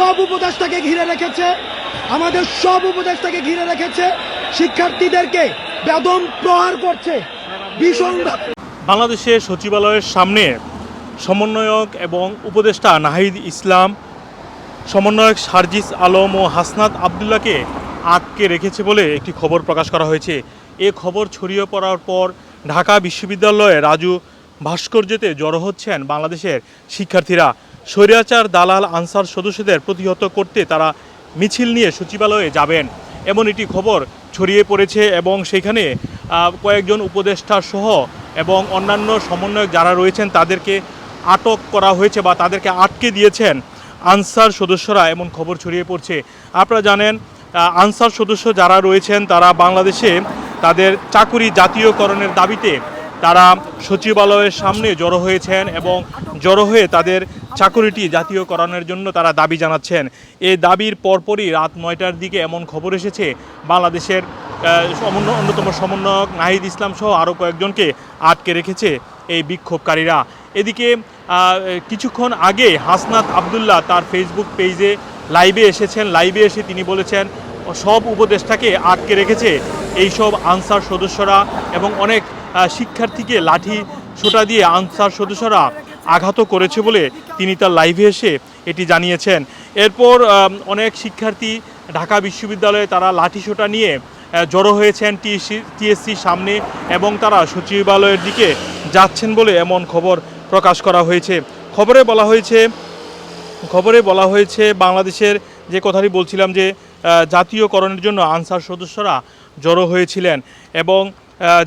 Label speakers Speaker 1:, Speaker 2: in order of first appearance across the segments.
Speaker 1: সব উপদেশটাকে ঘিরে রেখেছে, আমাদের সব উপদেশটাকে ঘিরে রেখেছে, শিক্ষার্থীদেরকে বেদম প্রহার করছে
Speaker 2: বাংলাদেশের সচিবালয়ের সামনে সমন্বয়ক এবং উপদেষ্টা নাহিদ ইসলাম, সমন্বয়ক সার্জিস আলম ও হাসনাত আবদুল্লাহকে আটকে রেখেছে বলে একটি খবর প্রকাশ করা হয়েছে। এ খবর ছড়িয়ে পড়ার পর ঢাকা বিশ্ববিদ্যালয়ে রাজু ভাস্কর্যতে জড়ো হচ্ছেন বাংলাদেশের শিক্ষার্থীরা। স্বৈরাচার দালাল আনসার সদস্যদের প্রতিহত করতে তারা মিছিল নিয়ে সচিবালয়ে যাবেন। এমন একটি খবর ছড়িয়ে পড়েছে এবং সেখানে কয়েকজন উপদেষ্টা সহ এবং অন্যান্য সমন্বয়ক যারা রয়েছেন তাদেরকে আটক করা হয়েছে বা তাদেরকে আটকে দিয়েছেন আনসার সদস্যরা এমন খবর ছড়িয়ে পড়ছে। আপনারা জানেন আনসার সদস্য যারা রয়েছেন তারা বাংলাদেশে তাদের চাকুরি জাতীয়করণের দাবিতে তারা সচিবালয়ের সামনে জড়ো হয়েছেন এবং জড়ো হয়ে তাদের চাকুরিটি জাতীয়করণের জন্য তারা দাবি জানাচ্ছেন। এই দাবির পরপরই রাত নয়টার দিকে এমন খবর এসেছে, বাংলাদেশের সমন্বয় অন্যতম সমন্বয়ক নাহিদ ইসলাম সহ আরও কয়েকজনকে আটকে রেখেছে এই বিক্ষোভকারীরা। এদিকে কিছুক্ষণ আগে হাসনাত আবদুল্লাহ তার ফেসবুক পেজে লাইভে এসেছেন। লাইভে এসে তিনি বলেছেন, সব উপদেষ্টাকে আটকে রেখেছে। এই সব আনসার সদস্যরা এবং অনেক শিক্ষার্থীকে লাঠি ছোটা দিয়ে আনসার সদস্যরা আঘাত করেছে বলে তিনি তার লাইভে এসে এটি জানিয়েছেন। এরপর অনেক শিক্ষার্থী ঢাকা বিশ্ববিদ্যালয়ে তারা লাঠি সোটা নিয়ে জড়ো হয়েছেন টিএসসি, টিএসসির সামনে এবং তারা সচিবালয়ের দিকে যাচ্ছেন বলে এমন খবর প্রকাশ করা হয়েছে। খবরে বলা হয়েছে, খবরে বলা হয়েছে বাংলাদেশের যে কথাটি বলছিলাম যে জাতীয়করণের জন্য আনসার সদস্যরা জড়ো হয়েছিলেন এবং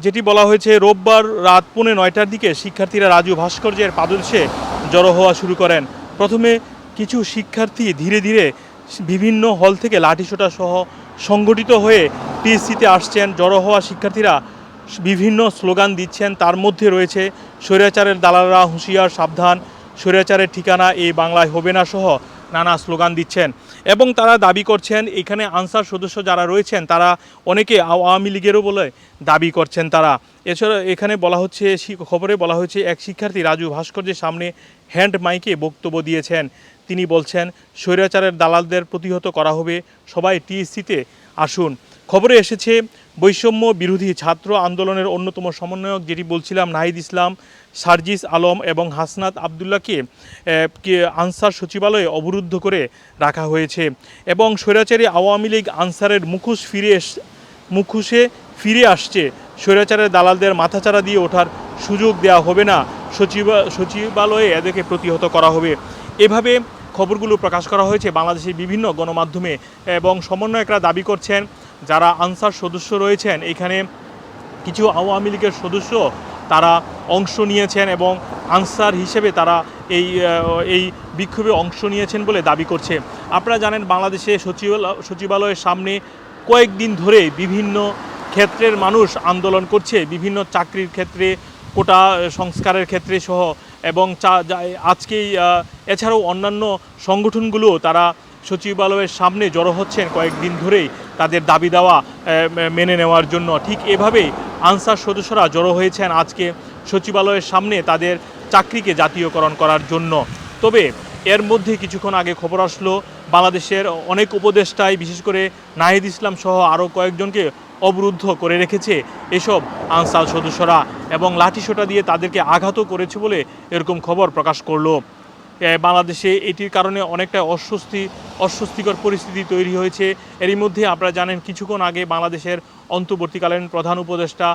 Speaker 2: যেটি বলা হয়েছে, রোববার রাত পৌনে নয়টার দিকে শিক্ষার্থীরা রাজু ভাস্কর্যের পাদদেশে জড়ো হওয়া শুরু করেন। প্রথমে কিছু শিক্ষার্থী ধীরে ধীরে বিভিন্ন হল থেকে লাঠিসোঁটা সহ সংগঠিত হয়ে টিএসসিতে আসছেন। জড়ো হওয়া শিক্ষার্থীরা বিভিন্ন স্লোগান দিচ্ছেন। তার মধ্যে রয়েছে, স্বৈরাচারের দালালরা হুঁশিয়ার, সাবধান। স্বৈরাচারের ঠিকানা এই বাংলায় হবে না সহ নানা স্লোগান দিচ্ছেন। এবং তারা দাবি করছেন, এখানে আনসার সদস্য যারা রয়েছেন, তারা অনেকে আওয়ামী লীগেরও বলে দাবি করছেন তারা। এছাড়া এখানে বলা হচ্ছে খবরে বলা হয়েছে, এক শিক্ষার্থী রাজু ভাস্কর্যের সামনে হ্যান্ড মাইকে বক্তব্য দিয়েছেন। তিনি বলছেন, স্বৈরাচারের দালালদের প্রতিহত করা হবে, সবাই টিএসসিতে আসুন। খবরে এসেছে, বৈষম্য বিরোধী ছাত্র আন্দোলনের অন্যতম সমন্বয়ক, যেটি বলছিলাম নাহিদ ইসলাম, সার্জিস আলম এবং হাসনাত আবদুল্লাহকে কে, আনসার সচিবালয়ে অবরুদ্ধ করে রাখা হয়েছে এবং স্বৈরাচারী আওয়ামী লীগ আনসারের মুখোশ ফিরে মুখোশে ফিরে আসছে। স্বৈরাচারের দালালদের মাথাচাড়া দিয়ে ওঠার সুযোগ দেওয়া হবে না। সচিবা, সচিবালয়ে এদেরকে প্রতিহত করা হবে। এভাবে খবরগুলো প্রকাশ করা হয়েছে বাংলাদেশের বিভিন্ন গণমাধ্যমে এবং সমন্বয়করা দাবি করছেন যারা আনসার সদস্য রয়েছেন, এখানে কিছু আওয়ামী লীগের সদস্য তারা অংশ নিয়েছেন এবং আনসার হিসেবে তারা এই এই বিক্ষোভে অংশ নিয়েছেন বলে দাবি করছে। আপনারা জানেন বাংলাদেশে সচিবালয়, সচিবালয়ের সামনে কয়েকদিন ধরে বিভিন্ন ক্ষেত্রের মানুষ আন্দোলন করছে, বিভিন্ন চাকরির ক্ষেত্রে, কোটা সংস্কারের ক্ষেত্রে সহ এবং চা- আজকেই এছাড়াও অন্যান্য সংগঠনগুলো তারা সচিবালয়ের সামনে জড়ো হচ্ছেন কয়েকদিন ধরেই তাদের দাবি দেওয়া মেনে নেওয়ার জন্য। ঠিক এভাবেই আনসার সদস্যরা জড়ো হয়েছেন আজকে সচিবালয়ের সামনে তাদের চাকরিকে জাতীয়করণ করার জন্য। তবে এর মধ্যে কিছুক্ষণ আগে খবর আসলো, বাংলাদেশের অনেক উপদেষ্টায় বিশেষ করে নাহিদ ইসলাম সহ আরও কয়েকজনকে অবরুদ্ধ করে রেখেছে এসব আনসার সদস্যরা এবং লাঠিসোটা দিয়ে তাদেরকে আঘাতও করেছে বলে এরকম খবর প্রকাশ করল। বাংলাদেশে এটির কারণে অনেকটা অস্বস্তি, অস্বস্তিকর পরিস্থিতি তৈরি হয়েছে। এরই মধ্যে আপনারা জানেন, কিছুক্ষণ আগে বাংলাদেশের অন্তর্বর্তীকালীন প্রধান উপদেষ্টা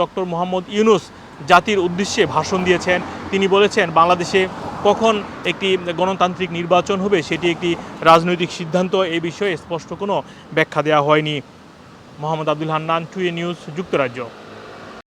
Speaker 2: ডক্টর মোহাম্মদ ইউনুস জাতির উদ্দেশ্যে ভাষণ দিয়েছেন। তিনি বলেছেন, বাংলাদেশে কখন একটি গণতান্ত্রিক নির্বাচন হবে সেটি একটি রাজনৈতিক সিদ্ধান্ত। এই বিষয়ে স্পষ্ট কোনো ব্যাখ্যা দেওয়া হয়নি। মোহাম্মদ আব্দুল হান্নান, টুয়ে নিউজ, যুক্তরাজ্য।